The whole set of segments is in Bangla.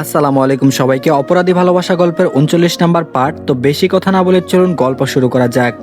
আসসালামু আলাইকুম সবাইকে অপরাধী ভালোবাসা গল্পের উনচল্লিশ নাম্বার পার্ট তো বেশি কথা না বলে চলুন গল্প শুরু করা যাক।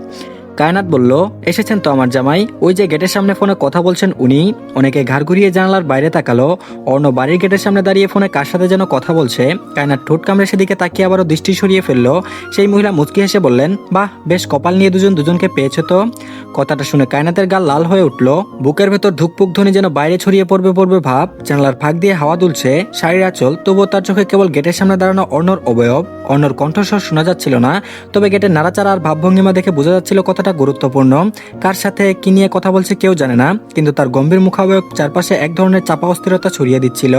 কায়নাত বলল, এসেছেন তো আমার জামাই। ওই যে গেটের সামনে ফোনে কথা বলছেন উনি। অনেকে ঘাড় ঘুরিয়ে জানালার বাইরে তাকালো। অর্ণ বাড়ির গেটের সামনে দাঁড়িয়ে ফোনে কার সাথে যেন কথা বলছে। কায়নাত ঠোঁট কামড়ে সেদিকে তাকিয়ে আবারও দৃষ্টি সরিয়ে ফেলল। সেই মহিলা মুচকি হেসে বললেন, বাহ, বেশ কপাল নিয়ে দুজন দুজনকে পেয়েছে তো? কথাটা শুনে কায়নাতের গাল লাল হয়ে উঠল। বুকের ভেতর ধুকপুক ধ্বনি যেন বাইরে ছড়িয়ে পড়বে পড়বে ভাব। জানলার ফাঁক দিয়ে হাওয়া দুলছে, শাড়ির আঁচল, তবুও তার চোখে কেবল গেটের সামনে দাঁড়ানো অর্ণর অবয়ব। অর্ণর কণ্ঠস্বর শোনা যাচ্ছিল না, তবে গেটের নাড়াচাড়া আর ভাবভঙ্গিমা দেখে বোঝা যাচ্ছিল কথাটা গুরুত্বপূর্ণ। কার সাথে কি নিয়ে কথা বলছে কেউ জানে না, কিন্তু তার গম্ভীর মুখাবয়ব চারপাশে এক ধরনের চাপা অস্থিরতা ছড়িয়ে দিচ্ছিল।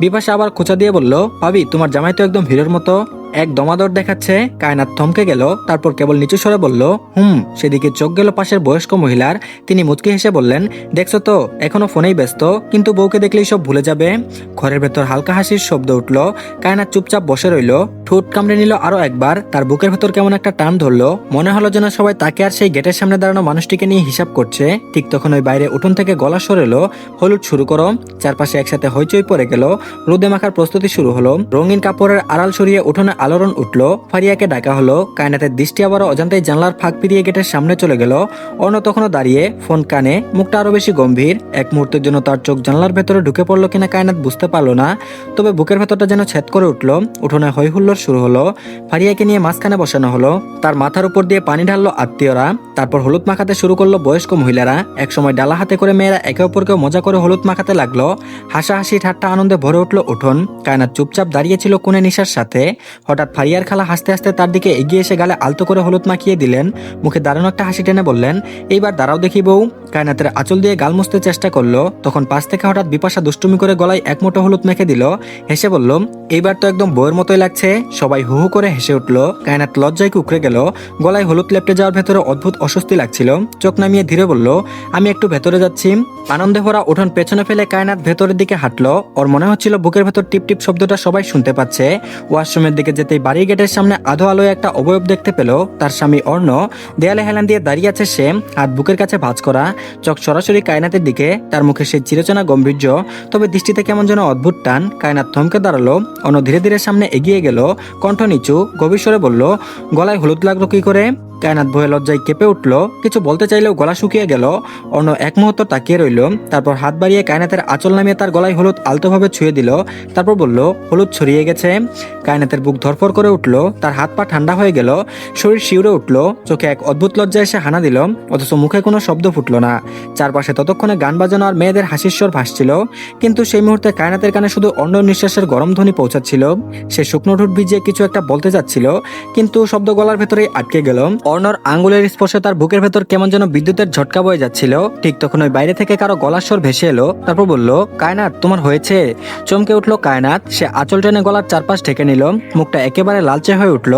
বিপাশা আবার খোঁচা দিয়ে বলল, পাবি, তোমার জামাই তো একদম হিরোর মতো। এক দমাদর দেখাচ্ছে, কায়নাত থমকে গেল, তারপর কেবল নিচু সরে বলল, হুম, সেদিকে চোখ গেল পাশের বয়স্ক মহিলার। তিনি মুচকি হেসে বললেন, দেখছ তো, এখনও ফোনেই ব্যস্ত, কিন্তু বউকে দেখলেই সব ভুলে যাবে। ঘরের ভেতর হালকা হাসির শব্দ উঠল, কায়নাত চুপচাপ বসে রইল, ঠোঁট কামড়ে নিল আরও একবার, তার বুকের ভেতর কেমন একটা টান ধরলো। মনে হলো যেন সবাই তাকে আর সেই গেটের সামনে দাঁড়ানো মানুষটিকে নিয়ে হিসাব করছে। ঠিক তখন ওই বাইরে উঠোন থেকে গলা সরেলো হলুদ শুরু করো, চারপাশে একসাথে হইচই পড়ে গেল, রোদে মাখার প্রস্তুতি শুরু হলো, রঙিন কাপড়ের আড়াল সরিয়ে উঠোনে আলোড়ন উঠল, ফারিয়াকে ডাকা হলো। কায়নাতের দৃষ্টি আবার অজান্তায় জানলার ফাঁক পেরিয়ে গেটের সামনে চলে গেল। অন্য তখনও দাঁড়িয়ে ফোন কানে, মুখটা আরও বেশি গম্ভীর। এক মুহূর্তের জন্য তার চোখ জানলার ভেতরে ঢুকে পড়ল কিনা কায়নাত বুঝতে পারল না। তবে বুকের ভেতরটা যেন ছেদ করে উঠল। উঠোনে হই হুল্লোড় শুরু হলো। ফারিয়াকে নিয়ে মাঝখানে বসানো হলো। তার মাথার উপর দিয়ে পানি ঢাললো আত্মীয়রা। তারপর হলুদ মাখাতে শুরু করল বয়স্ক মহিলারা। একসময় ডালা হাতে করে মেয়েরা একে অপরকে মজা করে হলুদ মাখাতে লাগল। হাসাহাসি ঠাট্টা আনন্দে ভরে উঠল উঠোন। কায়নাত চুপচাপ দাঁড়িয়েছিল কোনে নিশার সাথে। হঠাৎ ফারিয়ার খালা হাসতে হাসতে তার দিকে এগিয়ে এসে গালে আলতো করে হলুদ মাখিয়ে দিলেন। মুখে দারুণ একটা হাসি টেনে বললেন, এইবার দাঁড়াও দেখি বউ। কায়নাতের আঁচল দিয়ে গাল মুছতে চেষ্টা করল, তখন পাশ থেকে হঠাৎ বিপাশা দুষ্টুমি করে গলায় এক মুঠো হলুদ মেখে দিল। হেসে বলল, এইবার তো একদম বউয়ের মতোই লাগছে। সবাই হু করে হেসে উঠল। কায়নাত লজ্জায় কুকড়ে গেল। গলায় হলুদ লেপটে যাওয়ার ভেতরে অদ্ভুত অস্বস্তি লাগছিল। চোখ নামিয়ে ধীরে বলল, আমি একটু ভেতরে যাচ্ছি। আনন্দে ভরা উঠোন পেছনে ফেলে কায়নাত ভেতরের দিকে হাঁটলো। ওর মনে হচ্ছিল বুকের ভেতর টিপ টিপ শব্দটা সবাই শুনতে পাচ্ছে। ওয়াশরুমের দিকে যেতেই বাড়ির গেটের সামনে আধো আলোয় একটা অবয়ব দেখতে পেল। তার স্বামী অর্ণ, দেয়ালে হেলান দিয়ে দাঁড়িয়ে আছে সে হাত বুকের কাছে ভাঁজ করা। চোখ সরাসরি কায়নাতের দিকে, তার মুখে সেই চিরচেনা গম্ভীর্য, তবে দৃষ্টিতে কেমন যেন অদ্ভুত টান। কায়নাত থমকে দাঁড়াল। অন্য ধীরে ধীরে সামনে এগিয়ে গেল। কণ্ঠ নিচু, গভীর স্বরে বলল, গলায় হলুদ লাগল কি করে? কায়নাত ভয়ে লজ্জায় কেঁপে উঠল, কিছু বলতে চাইলেও গলা শুকিয়ে গেল। অন্য এক মুহূর্ত তাকিয়ে রইল, তারপর হাত বাড়িয়ে কায়নাতের আঁচল নামিয়ে তার গলায় হলুদ আলতোভাবে ছুঁয়ে দিল, তারপর বলল, হলুদ ছড়িয়ে গেছে। কায়নাতের বুক ধরফর করে উঠল, তার হাত পা ঠান্ডা হয়ে গেল, শরীর শিউরে উঠল, চোখে এক অদ্ভুত লজ্জা এসে হানা দিল, অথচ মুখে কোনো শব্দ ফুটল না। চারপাশে ততক্ষণে গান বাজানো আর মেয়েদের হাসির স্বর ভাসছিল, কিন্তু সেই মুহূর্তে কায়নাতের কানে শুধু অন্য নিঃশ্বাসের গরম ধ্বনি পৌঁছাচ্ছিল। সে শুকনো ঠোঁট ভিজিয়ে কিছু একটা বলতে যাচ্ছিল কিন্তু শব্দ গলার ভেতরেই আটকে গেল। অর্ণর আঙ্গুলের স্পর্শে তার বুকের ভেতর কেমন যেন বিদ্যুতের ঝটকা বয়ে যাচ্ছিল। ঠিক তখন ওই বাইরে থেকে কারও গলার স্বর ভেসে এলো, তারপর বলল, কায়নাত, তোমার হয়েছে? চমকে উঠল কায়নাত, সে আঁচল টেনে গলার চারপাশ ঢেকে নিল, মুখটা একেবারে লালচে হয়ে উঠল,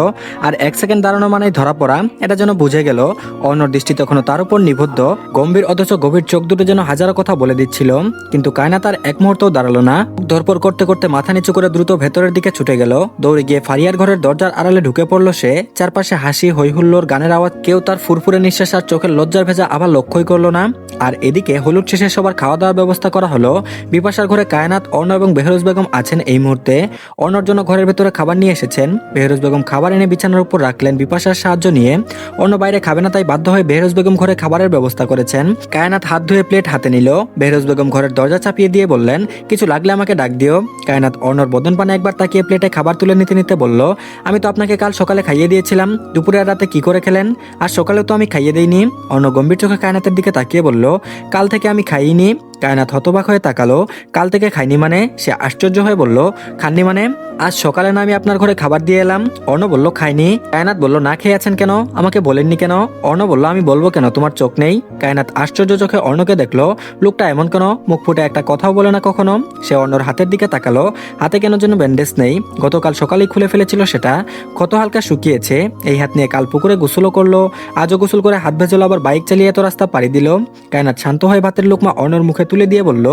আর এক সেকেন্ড দাঁড়ানো মানে ধরা পড়া, এটা যেন বুঝে গেল। অর্ণর দৃষ্টি তখনও তার উপর নিবদ্ধ, গম্ভীর অথচ গভীর চোখ দুটো যেন হাজারো কথা বলে দিচ্ছিল। কিন্তু কায়নাত আর এক মুহূর্তও দাঁড়াল না। ধরপর করতে করতে মাথা নিচু করে দ্রুত ভেতরের দিকে ছুটে গেল। দৌড়ে গিয়ে ফারিয়ার ঘরের দরজার আড়ালে ঢুকে পড়ল সে, চারপাশে হাসি হৈহুল্লোর গানের আওয়াজ কেউ তার ফুরফুরে নিঃশ্বাস আর চোখের লজ্জার ভেজা আবার লক্ষ্যই করল না। আর এদিকে হলুদ শেষে সবার খাওয়া দাওয়ার ব্যবস্থা করা হলো। বিপাশার ঘরে কায়নাত অর্ণ এবং বেহরুজ বেগম আছেন এই মুহূর্তে। অর্ণর জন্য ঘরের ভেতরে খাবার নিয়ে এসেছেন। বেহরুজ বেগম খাবার এনে বিছানার উপর রাখলেন বিপাশার সাহায্য নিয়ে। অন্য বাইরে খাবে না তাই বাধ্য হয়ে বেহরুজ বেগম ঘরে খাবারের ব্যবস্থা করেছেন। কায়নাত হাত ধুয়ে প্লেট হাতে নিল। বেহরুজ বেগম ঘরের দরজা চাপিয়ে দিয়ে বললেন, কিছু লাগলে আমাকে ডাক দিও। কায়নাত অর্ণর বদন পানে একবার তাকিয়ে প্লেটে খাবার তুলে নিতে নিতে বলল, আমি তো আপনাকে কাল সকালে খাইয়ে দিয়েছিলাম। দুপুরে আর রাতে কি করে খেলেন? আর সকালে তো আমি খাইয়ে দিইনি। অন্য গম্ভীর চোখে কায়নাতের দিকে তাকিয়ে বলল কাল থেকে আমি খাইনি। কায়নাত হতবাক হয়ে তাকালো, কাল থেকে খাইনি মানে? সে আশ্চর্য হয়ে বলল, খাননি মানে? আজ সকালে না আমি আপনার ঘরে খাবার দিয়ে এলাম? অর্ণ বলল, খাইনি। কায়নাত বলল, না খেয়ে আছেন কেন? আমাকে বলেননি কেন? অর্ণ বলল, আমি বলব কেন? তোমার চোখ নেই? কায়নাত আশ্চর্য চোখে অর্ণকে দেখল, লোকটা এমন কেন? মুখ ফুটে একটা কথাও বলে না কখনো? সে অর্ণর হাতের দিকে তাকালো, হাতে কেন যেন ব্যান্ডেজ নেই? গতকাল সকালেই খুলে ফেলেছিল সেটা। কত হালকা শুকিয়েছে। এই হাত নিয়ে কাল পুকুরে গোসলও করল। আজও গোসল করে হাত ভেজলো, আবার বাইক চালিয়ে এত রাস্তা পাড়ি দিল? কায়নাত শান্ত হয়ে ভাতের লোকমা অর্ণর মুখে তুলে দিয়ে বলল,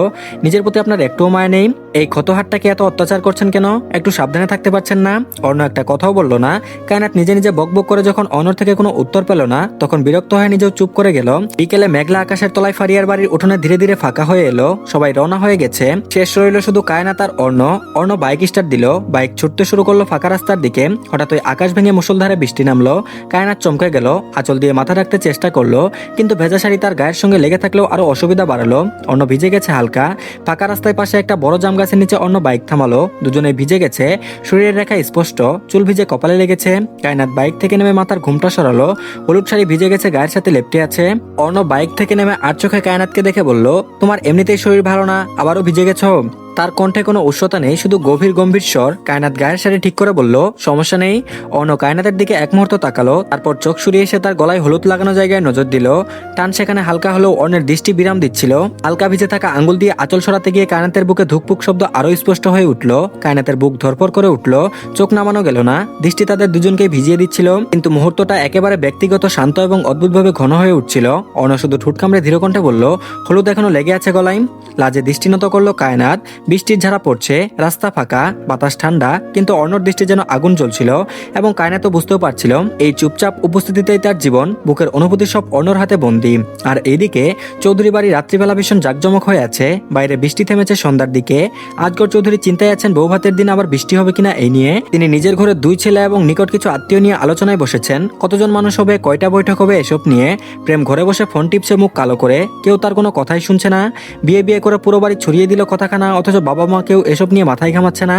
নিজের প্রতি আপনার একটুও মায়া নেই। এই ক্ষতহাটটাকে এত অত্যাচার করছেন কেন? একটু সাবধানে থাকতে পারছেন না? অন্য একটা কথাও বলল না। কায়নাত নিজে নিজে বকবক করে যখন অনর থেকে কোনো উত্তর পেল না, তখন বিরক্ত হয়ে নিজেও চুপ করে গেল। বিকেলে মেঘলা আকাশের তলায় ফারিয়ার বাড়ির উঠোনে ধীরে ধীরে ফাঁকা হয়ে এলো। সবাই রওনা হয়ে গেছে। শেষ রইল শুধু কায়নাত আর অর্ণ। অর্ণ বাইক স্টার্ট দিল। বাইক ছুটতে শুরু করল ফাঁকা রাস্তার দিকে। হঠাৎ ওই আকাশ ভেঙে মুসলধারে বৃষ্টি নামলো। কায়নাত চমকে গেল। আঁচল দিয়ে মাথা রাখতে চেষ্টা করল। কিন্তু ভেজা শাড়ি তার গায়ের সঙ্গে লেগে থাকলেও আরও অসুবিধা বাড়ালো। অন্য ভিজে গেছে হালকা। ফাঁকা রাস্তায় পাশে একটা বড় জাম গাছের নিচে অন্য বাইক থামালো। দুজনে ভিজে গেছে। শরীরের রেখা স্পষ্ট। চুল ভিজে কপালে লেগেছে। কায়নাত বাইক থেকে নেমে মাথার ঘুমটা সরালো। হলুদ শাড়ি ভিজে গেছে গায়ের সাথে লেপটে আছে। অন্য বাইক থেকে নেমে আর চোখে কায়নাতকে দেখে বলল, তোমার এমনিতেই শরীর ভালো না, আবারও ভিজে গেছো? তার কণ্ঠে কোনো উষ্ণতা নেই, শুধু গভীর গম্ভীর স্বর। কায়নাত গায়ের সারি ঠিক করে বলল, সমস্যা নেই। অন্য কায়নাতের দিকে এক মুহূর্ত তাকালো, তারপর চোখ সরিয়ে এসে তার গলায় হলুদ লাগানো জায়গায় নজর দিল। টান সেখানে হালকা হলেও অন্যের দৃষ্টি বিরাম দিচ্ছিল। হালকা ভিজে থাকা আঙ্গুল দিয়ে আঁচল সরাতে গিয়ে কায়নাতের বুকে ধুকপুক শব্দ আরও স্পষ্ট হয়ে উঠল। কায়নাতের বুক ধরপর করে উঠল, চোখ নামানো গেল না। দৃষ্টি তাদের দুজনকে ভিজিয়ে দিচ্ছিল, কিন্তু মুহূর্তটা একেবারে ব্যক্তিগত, শান্ত এবং অদ্ভুতভাবে ঘন হয়ে উঠছিল। অন্য শুধু ঠুট কামড়ে ধীরকণ্ঠে বলল, হলুদ এখনও লেগে আছে গলায়? লাজে দৃষ্টিনত করল কায়নাত বৃষ্টির ঝাড়া পড়ছে, রাস্তা ফাঁকা, বাতাস ঠান্ডা, কিন্তু অর্ণর দৃষ্টি যেন আগুন জ্বলছিল এবং কায়না তো বুঝতেও পারছিল এই চুপচাপ উপস্থিতিতেই তার জীবন বুকের অনুভূতি সব অর্ণর হাতে বন্দি। আর এইদিকে চৌধুরী বাড়ি রাত্রিবেলা ভীষণ জাকজমক হয়ে আছে, বাইরে বৃষ্টি থেমেছে সন্ধ্যার দিকে। আজগর চৌধুরী চিন্তায় আছেন, বউ ভাতের দিন আবার বৃষ্টি হবে কিনা এই নিয়ে? তিনি নিজের ঘরে দুই ছেলে এবং নিকট কিছু আত্মীয় নিয়ে আলোচনায় বসেছেন, কতজন মানুষ হবে, কয়টা বৈঠক হবে এসব নিয়ে? প্রেম ঘরে বসে ফোন টিপছে মুখ কালো করে, কেউ তার কোনো কথাই শুনছে না, বিয়ে বিয়ে করে পুরো বাড়ি ছড়িয়ে দিল কথাখানা, অথচ বাবা মা কেউ এসব নিয়ে মাথায় ঘামাচ্ছে না।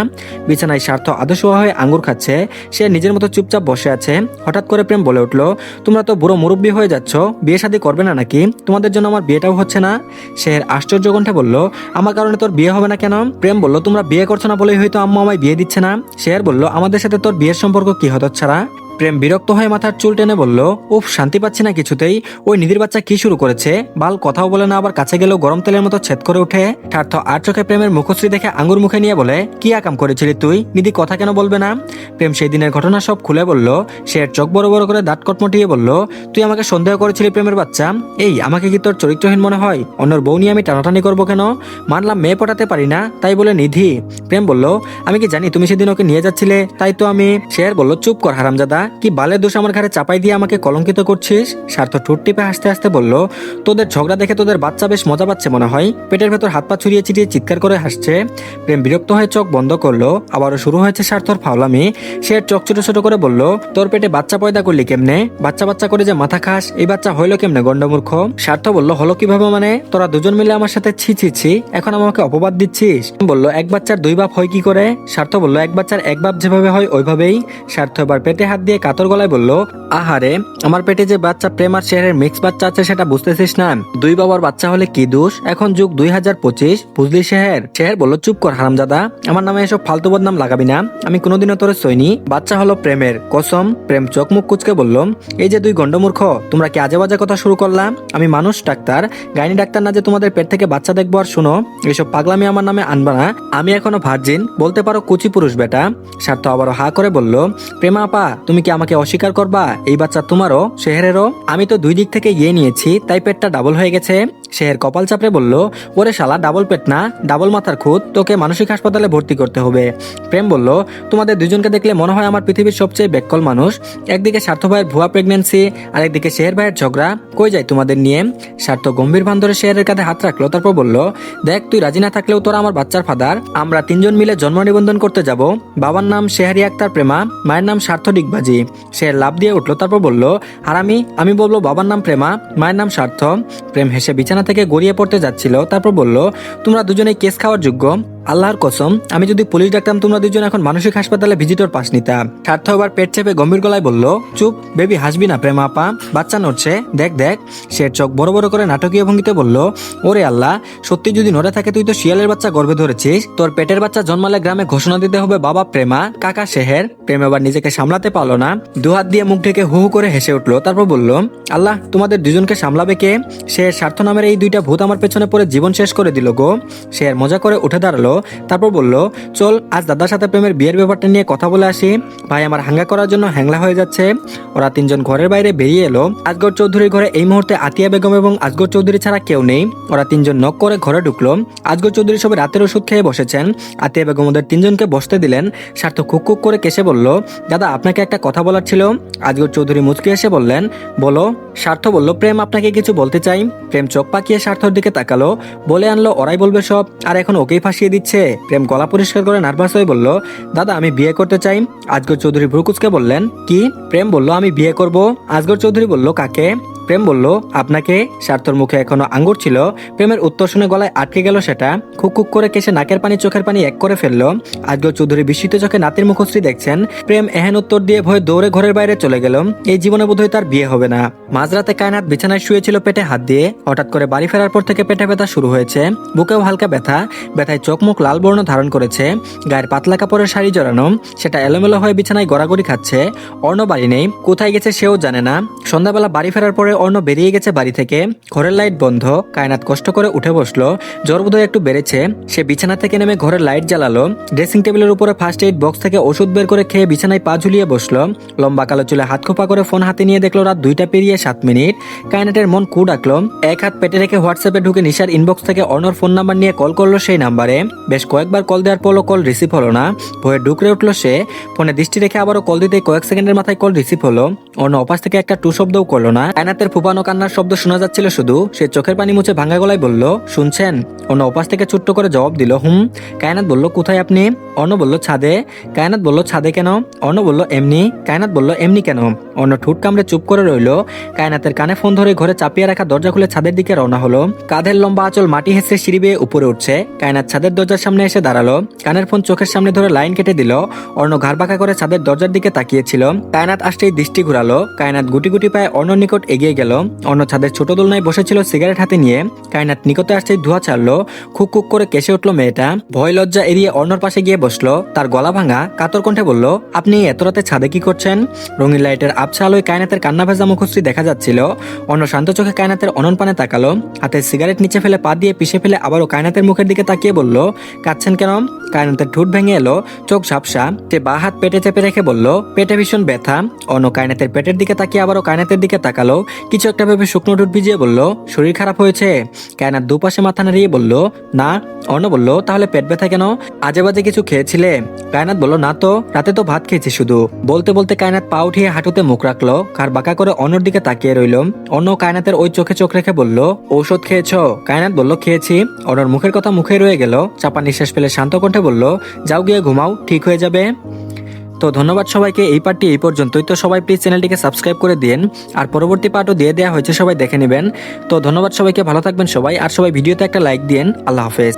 বিছানায় স্বার্থ আদর্শ হয়ে আঙ্গুর খাচ্ছে, সে নিজের মতো চুপচাপ বসে আছে। হঠাৎ করে প্রেম বলে উঠল, তোমরা তো বুড়ো মুরব্বী হয়ে যাচ্ছ, বিয়ে শাদী করবে না নাকি? তোমাদের জন্য আমার বিয়েটাও হচ্ছে না? সে আশ্চর্য কণ্ঠে বলল, আমার কারণে তোর বিয়ে হবে না কেন? প্রেম বলল, তোমরা বিয়ে করছ না বলেই হয়তো আম্মা আমায় বিয়ে দিচ্ছে না? শেয়ার বলল, আমাদের সাথে তোর বিয়ের সম্পর্ক কি হতো ছাড়া প্রেম বিরক্ত হয়ে মাথার চুল টেনে বলল, উফ, শান্তি পাচ্ছি না কিছুতেই। ওই নিধির বাচ্চা কি শুরু করেছে? বাল, কথাও বলে না, আবার কাছে গেলেও গরম তেলের মতো ছেদ করে ওঠে। ঠার্থ আর চোখে প্রেমের মুখশ্রী দেখে আঙ্গুর মুখে নিয়ে বলে, কি আকাম করেছিলি তুই? নিধি কথা কেন বলবে না? প্রেম সেই দিনের ঘটনা সব খুলে বলল, সে চোখ বড় বড় করে দাঁত কটমটিয়ে বলল, তুই আমাকে সন্দেহ করেছিলি প্রেমের বাচ্চা? এই, আমাকে কি তোর চরিত্রহীন মনে হয়? অন্যর বউ নিয়ে আমি টানাটানি করব কেন? মানলাম মেয়ে পটাতে পারি না, তাই বলে নিধি। প্রেম বলল, আমি কি জানি তুমি সেদিন ওকে নিয়ে যাচ্ছিলে? তাই তো আমি। শেয়ার বলল, চুপ কর হারামজাদা কি বালের দোষ আমার ঘাড়ে চাপাই দিয়ে আমাকে কলঙ্কিত করছিস? স্বার্থ ঠোঁট টিপে হাসতে হাসতে বলল, তোদের ঝগড়া দেখে তোদের বাচ্চা বেশ মজা পাচ্ছে মনে হয়। পেটের ভেতর হাত পা ছড়িয়ে ছিটিয়ে চিৎকার করে হাসছে। প্রেম বিরক্ত হয়ে চোখ বন্ধ করল। আবারও শুরু হয়েছে স্বার্থর ফাওলামি সে চোখ ছোট ছোট করে বলল, তোর পেটে বাচ্চা পয়দা করলি কেমনে? বাচ্চা বাচ্চা করে যে মাথা খাস, এই বাচ্চা হইল কেমনে গন্ডমূর্খ স্বার্থ বলল, হলো কীভাবে মানে? তোরা দুজন মিলে আমার সাথে ছি ছি ছি, এখন আমাকে অপবাদ দিচ্ছিস? বলল, এক বাচ্চার দুই বাপ হয় কি করে? স্বার্থ বলল, এক বাচ্চার এক বাপ যেভাবে হয়, ওইভাবেই। স্বার্থ এবার পেটে হাত দিয়ে কাতর গলায় বলল, আহারে, আমার পেটে যে বাচ্চা প্রেম আর শেয়ারের মিক্স বাচ্চা আছে সেটা বুঝতেছিস না। দুই বাবার বাচ্চা হলে কি দোষ? এখন যুগ দুই হাজার পঁচিশ, বুঝলি শেহের শেহের বলল, চুপ কর হারামজাদা, আমার নামে এসব ফালতু বদনাম লাগাবি না। আমি কোনোদিনও তোরে সইনি। বাচ্চা হলো প্রেমের কসম। প্রেম চোখ মুখ কুচকে বলল, এই যে দুই গন্ডমূর্খ তোমরা কি আজে বাজে কথা শুরু করলাম আমি মানুষ, ডাক্তার। গাইনি ডাক্তার না যে তোমাদের পেট থেকে বাচ্চা দেখব আর শুনো এইসব পাগলামি আমার নামে আনবা না। আমি এখনও ভার্জিন বলতে পারো কুচি পুরুষ বেটা। স্বার্থ আবারও হা করে বলল, প্রেমা আপা, তুমি কি আমাকে অস্বীকার করবা? এই বাচ্চা তোমারও, শেহরেরও? আমি তো দুই দিক থেকে ইয়ে নিয়েছি, তাই পেটটা ডাবল হয়ে গেছে। শেহের কপাল চাপড়ে বলল, ওরে শালা ডাবল পেট না? ডাবল মাথার খুদ তোকে মানসিক হাসপাতালে ভর্তি করতে হবে। প্রেম বলল, তোমাদের দুজনকে দেখলে মনে হয় আমার পৃথিবীর সবচেয়ে বেকল মানুষ। একদিকে স্বার্থ ভাইয়ের ভুয়া প্রেগনেন্সি আর একদিকে শেহের ভাইয়ের ঝগড়া। কই যায় তোমাদের নিয়ে? স্বার্থ গম্ভীর ভান ধরে শেয়ারের কাঁধে হাত রাখল, তারপর বলল, দেখ, তুই রাজি না থাকলেও তোরা আমার বাচ্চার ফাদার। আমরা তিনজন মিলে জন্ম নিবন্ধন করতে যাব। বাবার নাম শেহারি আক্তার প্রেমা, মায়ের নাম স্বার্থ ডিগবাজি। শের লাভ দিয়ে উঠল, তারপর বলল, আর আমি আমি বলব, বাবার নাম প্রেমা, মায়ের নাম স্বার্থ প্রেম হেসে বিছানা থেকে গড়িয়ে পড়তে যাচ্ছিল, তারপর বলল, তোমরা দুজনে কেস খাওয়ার যোগ্য। আল্লাহর কসম, আমি যদি পুলিশ ডাকতাম তোমরা দুজন এখন মানসিক হাসপাতালে ভিজিটর পাস নিতাম স্বার্থ এবার পেট চেপে গম্ভীর গলায় বলল, চুপ, বেবি, হাসবি না প্রেমা আপা, বাচ্চা নড়ছে, দেখ দেখ। সে চোখ বড় বড় করে নাটকীয় ভঙ্গিতে বলল, ওরে আল্লাহ, সত্যি যদি নড়ে থাকে তুই তো শিয়ালের বাচ্চা গর্ভে ধরেছিস। তোর পেটের বাচ্চা জন্মালে গ্রামে ঘোষণা দিতে হবে, বাবা প্রেমা, কাকা শেহের। প্রেম এবার নিজেকে সামলাতে পারল না। দুহাত দিয়ে মুখ ঢেকে হু হু করে হেসে উঠল, তারপর বলল, আল্লাহ, তোমাদের দুজনকে সামলাবে কে? সে স্বার্থ নামের এই দুইটা ভূত আমার পেছনে পড়ে জীবন শেষ করে দিল গো। সে মজা করে উঠে দাঁড়াল। তারপর বলল, চল, আজ দাদার সাথে প্রেমের বিয়ের ব্যাপারটা নিয়ে কথা বলে আসি। ভাই আমার হাঙ্গা করার জন্য হ্যাংলা হয়ে যাচ্ছে। ওরা তিনজন ঘরের বাইরে বেরিয়ে এলো। আজগর চৌধুরীর ঘরে এই মুহূর্তে আতিয়া বেগম এবং আজগর চৌধুরী ছাড়া কেউ নেই। ওরা তিনজন নক করে ঘরে ঢুকলো। আজগর চৌধুরী সবাই রাতের ওষুধ খেয়ে বসেছেন। আতিয়া বেগম ওদের তিনজনকে বসতে দিলেন। স্বার্থ কুক কুক করে কেসে বলল, দাদা, আপনাকে একটা কথা বলার ছিল। আজগর চৌধুরী মুচকি এসে বললেন, বলো। স্বার্থ বলল, প্রেম, আপনাকে কিছু বলতে চাই? প্রেম চোখ পাকিয়ে স্বার্থর দিকে তাকালো। বলে আনলো, ওরাই বলবে সব। আর এখন ওকেই ফাঁসিয়ে দিচ্ছে। প্রেম গলা পরিষ্কার করে নার্ভাস হয়ে বলল, দাদা, আমি বিয়ে করতে চাই। আজগর চৌধুরী ভ্রুকুচকে বললেন, কি? প্রেম বলল আমি বিয়ে করব? আজগর চৌধুরী বলল, কাকে? প্রেম বলল, আপনাকে স্বার্থর মুখে এখনও আঙ্গুর ছিল। প্রেমের উত্তর শুনে গলায় আটকে গেল সেটা। খুক খুক করে কেসে নাকের পানি, চোখের পানি এক করে ফেলল। আজগর চৌধুরী বিস্মিত চোখে নাতির মুখশ্রী দেখছেন। প্রেম এহেন উত্তর দিয়ে ভয়ে দৌড়ে ঘরের বাইরে চলে গেল। এই জীবনে বোধহয় তার বিয়ে হবে না। মাঝরাতে কায়নাত বিছানায় শুয়েছিল পেটে হাত দিয়ে। হঠাৎ করে বাড়ি ফেরার পর থেকে পেটে ব্যথা শুরু হয়েছে। বুকেও হালকা ব্যথা। ব্যথায় চোখ মুখ লাল বর্ণ ধারণ করেছে। গায়ের পাতলা কাপড়ের শাড়ি জড়ানো। সেটা এলোমেলো হয়ে বিছানায় গড়াগড়ি খাচ্ছে। অর্ণ বাড়ি নেই। কোথায় গেছে সেও জানে না। সন্ধ্যাবেলা বাড়ি ফেরার পরে অর্ণ বেরিয়ে গেছে বাড়ি থেকে। ঘরের লাইট বন্ধ। কায়নাত কষ্ট করে উঠে বসল। জ্বর বোধহয় একটু বেড়েছে। সে বিছানা থেকে নেমে ঘরের লাইট জ্বালালো। ড্রেসিং টেবিলের উপরে ফার্স্ট এইড বক্স থেকে ওষুধ বের করে খেয়ে বিছানায় পা ঝুলিয়ে বসল। লম্বা কালো চুলে হাত খোপা করে ফোন হাতে নিয়ে দেখল রাত দুইটা পেরিয়ে সাত মিনিট। কায়নাটের মন কু ডাকলো। এক হাত পেটে রেখে হোয়াটসঅ্যাপে ঢুকে নিশার ইনবক্স থেকে অর্ণর ফোন নাম্বার নিয়ে কল করল সেই নাম্বারে বেশ কয়েকবার কল দেওয়ার পরও কল রিসিভ হলো না। ভয়ে ডুকরে উঠল সে। ফোনে দৃষ্টি রেখে আবারও কল দিতে কয়েক সেকেন্ডের মাথায় কল রিসিভ হলো। অন্য অপাশ থেকে একটা টু শব্দও করল না। কায়নাতের ফুপানো কান্নার শব্দ শোনা যাচ্ছিল শুধু। সে চোখের পানি মুছে ভাঙা গলায় বলল, শুনছেন? অন্য অপাশ থেকে ছোট্ট করে জবাব দিল, হুম। কায়নাত বলল, কোথায় আপনি? অন্য বলল, ছাদে। কায়নাত বলল, ছাদে কেন? অন্য বলল, এমনি। কায়নাত বলল, এমনি কেন? অন্য ঠুট কামড়ে চুপ করে রইল। কায়নাতের কানে ফোন ধরে ঘরে চাপিয়ে রাখা দরজা খুলে ছাদের দিকে রওনা হলো। কাঁধের লম্বা আঁচল মাটি হেসে সিঁড়ি বেয়ে উপরে উঠছে। কায়নাত ছাদের দরজার সামনে এসে দাঁড়াল। কানের ফোন চোখের সামনে ধরে লাইন কেটে দিল। অর্ণ ঘাড় বাঁকা করে ছাদের দরজার দিকে তাকিয়েছিল। কায়নাত আসতেই দৃষ্টি ঘুরালো। কায়নাত গুটি গুটি পায়ে অর্ণ নিকট এগিয়ে গেল। অন্য ছাদের ছোট দোলনায় বসেছিল সিগারেট হাতে নিয়ে। কায়নাত নিকটে আসছে ধোয়া ছাড়লো। খুক খুক করে কেসে উঠল মেয়েটা। ভয় লজ্জা এড়িয়ে অন্যর পাশে গিয়ে বসল। তার গলা ভাঙা কাতর কণ্ঠে বলল, আপনি এত রাতে ছাদে কি করছেন? রঙিন লাইটের আবছা আলোয় কায়নাতের কান্না ভেজা মুখশ্রী দেখা যাচ্ছিল। অন্য শান্ত চোখে কায়নাতের অনন পানে তাকালো। হাতে সিগারেট নিচে ফেলে পা দিয়ে পিষে ফেলে আবারও কায়নাতের মুখের দিকে তাকিয়ে বলল, কাঁদছেন কেন? কায়নাতের ঠোঁট ভেঙে এলো। চোখ ঝাপসা। সে বা হাত পেটে চেপে রেখে বলল, পেটে ভীষণ ব্যথা। অন্য কায়নাতের পেটের দিকে তাকিয়ে আবারও কায়নাতের দিকে তাকালো। কিছু একটা ভেবে শুকনো ঠোঁট ভিজিয়ে বলল, শরীর খারাপ হয়েছে? কায়নাত দুপাশে মাথা নাড়িয়ে বলল, না। অন্য বলল, তাহলে পেট ব্যথা কেন? আজে বাজে কিছু খেয়েছিলে? কায়নাত বলল, না তো, রাতে তো ভাত খেয়েছি শুধু। বলতে বলতে কায়নাত পা উঠিয়ে হাঁটুতে মুখ রাখল কার বাঁকা করে অন্যর দিকে তাকিয়ে রইল। অন্য কায়নাতের ওই চোখে চোখ রেখে বলল, ঔষধ খেয়েছ? কায়নাত বলল, খেয়েছি। অন্যর মুখের কথা মুখে রয়ে গেল। চাপা নিঃশ্বাস ফেলে শান্ত কণ্ঠে বলল, যাও গিয়ে ঘুমাও, ঠিক হয়ে যাবে। তো ধন্যবাদ সবাইকে, এই পার্টটি এই পর্যন্তই। তো সবাই প্লিজ চ্যানেলটিকে সাবস্ক্রাইব করে দিন আর পরবর্তী পার্টও দিয়ে দেওয়া হয়েছে, সবাই দেখে নেবেন। তো ধন্যবাদ সবাইকে, ভালো থাকবেন সবাই, আর সবাই ভিডিওতে একটা লাইক দিন আল্লাহ হাফেজ।